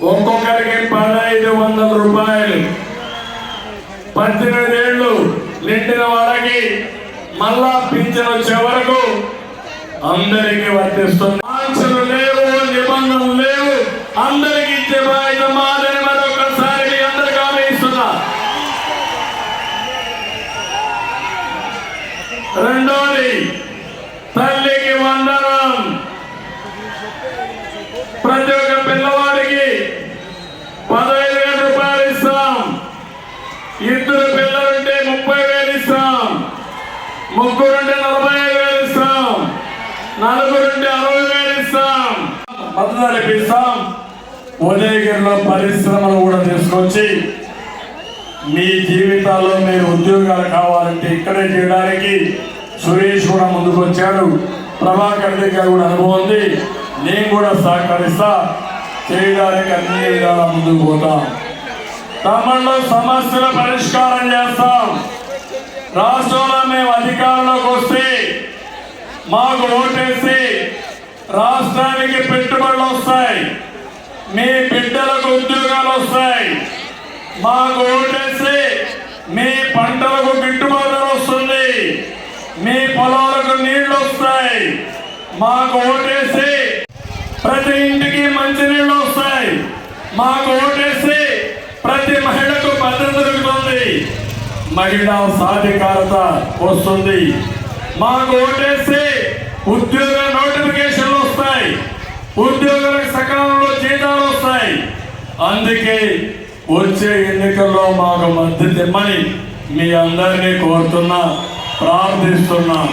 ఒక్కొక్కరికి పదిహేదు వందల రూపాయలు. పద్దెనిమిదేళ్ళు నిండిన వాళ్ళకి మళ్ళా పింఛన్ వచ్చే వరకు అందరికీ వర్తిస్తుంది. ఆంక్షలు లేవు నిబంధనలు లేవు. అందరికి ఇచ్చే బాధ్యత మాదని మరొకసారి మీ అందరికి హామీ ఇస్తున్నా. రెండోది తల్లికి వందనం ప్రతి ఒక్క పిల్లవాడికి పదహైదు వేల రూపాయలు ఇస్తాం ఇద్దరు పిల్లలుంటే ముప్పై వేలు ఇస్తాం ముగ్గురుంటే నలభై ఐదు వేలు ఇస్తాం. నలుగురుంటే అరవై వేలు ఇస్తాం. మద్దతు నడిపిస్తాం ఉదయగిరిలో పరిశ్రమలు కూడా తీసుకొచ్చి మీ జీవితాల్లో మీరు ఉద్యోగాలు కావాలంటే ఇక్కడే చేయడానికి సురేష్ కూడా ముందుకు వచ్చాడు ప్రభాకర్ దగ్గర కూడా అనుభవం ఉంది. నేను కూడా సహకరిస్తా. చేయడానికి అన్ని విధాలా ముందుకు పోతాం. తమలో సమస్యల పరిష్కారం చేస్తాం. రాష్ట్రంలో మేము అధికారంలోకి వస్తే మాకు ఓటేసి రాష్ట్రానికి పెట్టుబడులు వస్తాయి. మీ బిడ్డలకు ఉద్యోగాలు వస్తాయి. మాకు ఓటేసి మీ పంటలకు గిట్టుబాటు వస్తుంది. మీ పొలాలకు నీళ్ళు వస్తాయి. మాకు ఓటేసి ప్రతి ఇంటికి మంచి నీళ్ళు వస్తాయి. మాకు ఓటేసి ప్రతి మహిళకు భద్రత దొరుకుతుంది. మహిళా సాధికారత వస్తుంది. మాకు ఓటేసి ఉద్యోగ నోటిఫికేషన్లు వస్తాయి. ఉద్యోగులకు సకాలంలో జీతాలు వస్తాయి. అందుకే వచ్చే ఎన్నికల్లో మాకు మద్దతు ఇమ్మని మీ అందరినీ కోరుతున్నా ప్రార్థిస్తున్నా.